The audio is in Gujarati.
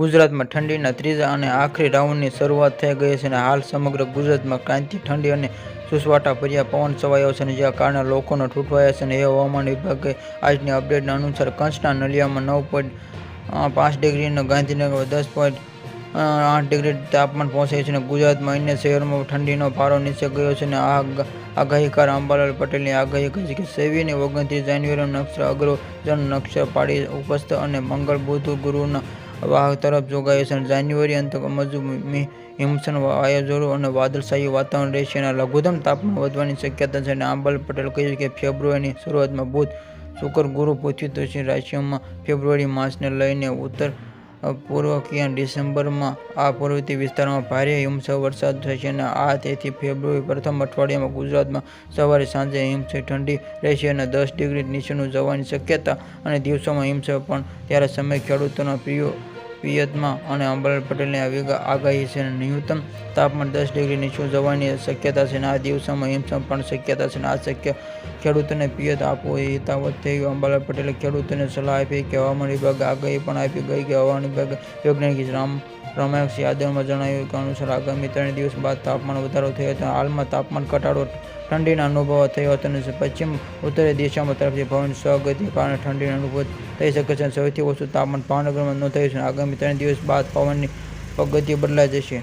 ગુજરાતમાં ઠંડીના ત્રીજા અને આખરી રાઉન્ડની શરૂઆત થઈ ગઈ છે અને હાલ સમગ્ર ગુજરાતમાં ક્રાંતિ, ઠંડી અને સુસવાટાભર્યા પવન છવાયો છે અને જેના કારણે લોકોનો ઠૂંઠવાયા છે અને એ હવામાન વિભાગે આજની અપડેટના અનુસાર કચ્છના નલિયામાં નવ પોઈન્ટ પાંચ ડિગ્રી અને ગાંધીનગરમાં દસ પોઈન્ટ આઠ ડિગ્રી તાપમાન પહોંચ્યું છે અને ગુજરાતમાં અન્ય શહેરોમાં ઠંડીનો પારો નીચે ગયો છે અને આ આગાહીકાર અંબાલાલ પટેલની આગાહી કરી કે સેવીની ઓગણત્રીસ જાન્યુઆરીનો નક્ષત્ર અગ્રો જન પાડી ઉપસ્થ અને મંગળ બુધ ગુરુના વાહક તરફ જોગાયો છે જાન્યુઆરી અંત મજુ હિમસન વાવાઝોડું અને વાદળશાહી વાતાવરણ રહેશે અને લઘુત્તમ તાપમાન વધવાની શક્યતા છે અને આંબલ પટેલ કહ્યું કે ફેબ્રુઆરીની શરૂઆતમાં બુધ શુક્ર ગુરુ પૃથ્વી દક્ષિણ રાશિઓમાં ફેબ્રુઆરી માસને લઈને ઉત્તર પૂર્વ ક્યાં ડિસેમ્બરમાં આ પર્વતીય વિસ્તારોમાં ભારે હિમસા વરસાદ થશે અને આ તેથી ફેબ્રુઆરી પ્રથમ અઠવાડિયામાં ગુજરાતમાં સવારે સાંજે હિમછાવ ઠંડી રહેશે અને દસ ડિગ્રી નીચેનું જવાની શક્યતા અને દિવસોમાં હિમસા પણ ત્યારે સમય ખેડૂતોના પ્રિય પિયતમાં અને અંબાલાલ પટેલની આગાહી છે. ન્યૂનતમ તાપમાન દસ ડિગ્રી નીચું જવાની શક્યતા છે અને આ દિવસોમાં હિમસમ પણ શક્યતા છે આ શક્ય ખેડૂતોને પિયત આપવું એ હિતાવત થયું અંબાલાલ પટેલે ખેડૂતોને સલાહ આપી કે હવામાન વિભાગે આગાહી પણ આપી. ગઈ કે હવામાન વિભાગ વૈજ્ઞાનિક રામ રમાક્ષ યાદવમાં જણાવ્યું કે અનુસાર આગામી ત્રણ દિવસ બાદ તાપમાન વધારો થયો હતો. હાલમાં તાપમાન ઘટાડો ઠંડીના અનુભવ થયો હતો અને પશ્ચિમ ઉત્તરીય દિશામાં તરફથી પવન સ્વગતિને કારણે ઠંડીનો અનુભવ થઈ શકે છે સૌથી ઓછું તાપમાન ભાવનગરમાં નોંધાયું છે આગામી ત્રણ દિવસ બાદ પવનની પ્રગતિ બદલાઈ જશે.